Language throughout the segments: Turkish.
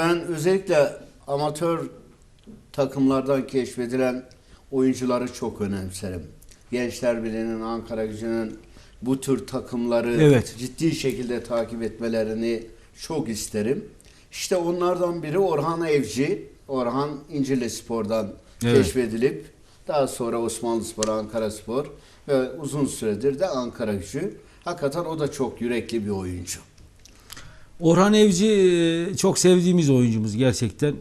Ben özellikle amatör takımlardan keşfedilen oyuncuları çok önemserim. Gençler Birliği'nin, Ankara Gücü'nün bu tür takımları Evet. ciddi şekilde takip etmelerini çok isterim. İşte onlardan biri Orhan Evci. Orhan İncirli Spor'dan Evet. keşfedilip daha sonra Osmanlı Spor, Ankara Spor ve uzun süredir de Ankara Gücü. Hakikaten o da çok yürekli bir oyuncu. Orhan Evci e, çok sevdiğimiz oyuncumuz gerçekten.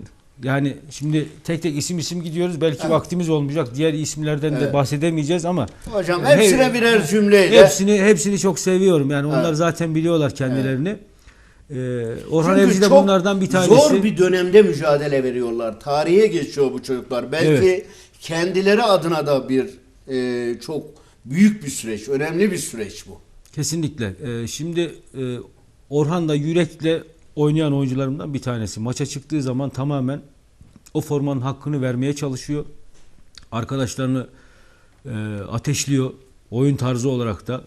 Yani şimdi tek tek isim isim gidiyoruz. Belki Evet. vaktimiz olmayacak. Diğer isimlerden de Evet. bahsedemeyeceğiz ama Hocam He- hepsine birer cümleyle hepsini hepsini çok seviyorum. Yani onlar Evet. zaten biliyorlar kendilerini. Ee, Orhan Çünkü Evci de bunlardan bir tanesi. Zor bir dönemde mücadele veriyorlar. Tarihe geçiyor bu çocuklar. Belki Evet. kendileri adına da bir e, çok büyük bir süreç, önemli bir süreç bu. Kesinlikle. Ee, şimdi e, Orhan da yürekle oynayan oyuncularımdan bir tanesi. Maça çıktığı zaman tamamen o formanın hakkını vermeye çalışıyor. Arkadaşlarını e, ateşliyor. Oyun tarzı olarak da.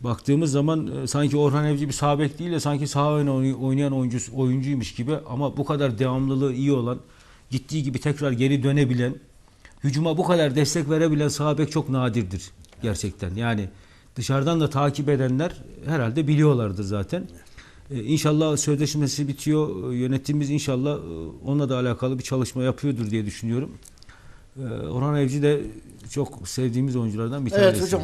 Baktığımız zaman e, sanki Orhan Evci bir sağ değil de sanki sağ oynayan oyuncu, oyuncuymuş gibi ama bu kadar devamlılığı iyi olan, gittiği gibi tekrar geri dönebilen, hücuma bu kadar destek verebilen sağ çok nadirdir gerçekten. Yani dışarıdan da takip edenler herhalde biliyorlardır zaten. Ee, İnşallah sözleşmesi bitiyor. Ee, Yönetimimiz inşallah e, onunla da alakalı bir çalışma yapıyordur diye düşünüyorum. Ee, Orhan Evci de çok sevdiğimiz oyunculardan bir tanesi. Evet hocam